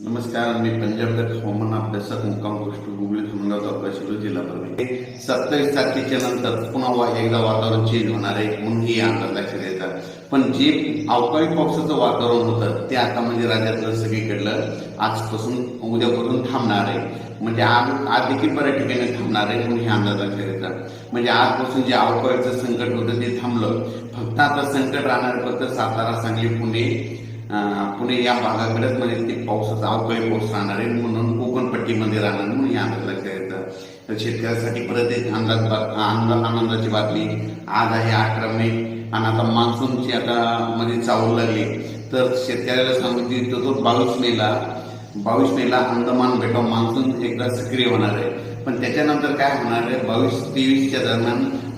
नमस्कार मी पंजाबगड हवामान अभ्यासक मुक्काम गोष्ट गुगली धर्मगाव तालुका शिरोळ जिल्हा परभणी. सत्तावीस तारखेच्या नंतर पुन्हा एकदा वातावरण चेंज होणार आहे म्हणून हे अंदाज लक्षात येतात. पण जे अवकाळी पावसाचं वातावरण होतं ते आता म्हणजे राज्यातलं सगळीकडलं आजपासून उद्यापासून थांबणार आहे. म्हणजे आज आज देखील बऱ्याच ठिकाणी थांबणार आहे म्हणून हे अंदाज लक्षात येतात. म्हणजे आजपासून जे अवकाळीचं संकट होतं ते थांबलं. फक्त आता संकट राहणार फक्त सातारा सांगली पुणे पुणे या भागाकडेच म्हणजे ते पावसाचा अवकाळी पाऊस राहणार आहे. म्हणून कोकणपट्टीमध्ये राहणार म्हणून या अंदाज लक्षात येतं. तर शेतकऱ्यासाठी परत एक अंदाज आनंद आनंदाची बातमी. आज आहे अकरा मे आणि आता मान्सूनची आता मध्ये चावू लागली. तर शेतकऱ्याला सांगितलं तो बावीस मेला बावीस मेला अंदमान बेटाव मान्सून एकदा सक्रिय होणार आहे. पण त्याच्यानंतर काय होणार आहे? बावीस तेवीसच्या दरम्यान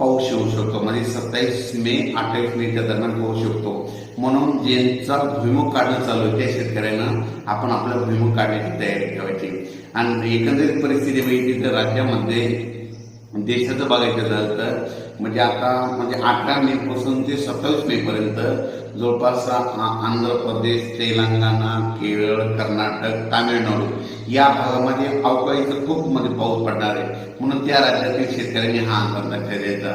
पाऊस येऊ शकतो. म्हणजे सत्तावीस मे अठ्ठावीस मेच्या दरम्यान पाऊस शकतो. म्हणून ज्यांचा भुईमुख काढणं चालू आहे त्या शेतकऱ्यांना आपण आपला भुईमुख काढण्याची तयारी ठेवायची. आणि एकंदरीत परिस्थिती बघितली तर राज्यामध्ये देशाचं बघायचं झालं तर म्हणजे आता म्हणजे अठरा मे पासून ते सत्तावीस मे पर्यंत जवळपास आंध्र प्रदेश तेलंगणा केरळ कर्नाटक तामिळनाडू या भागामध्ये अवकाळीचं खूप मध्ये पाऊस पडणार आहे. म्हणून त्या राज्यातील शेतकऱ्यांनी हा अंदाज लक्षात द्यायचा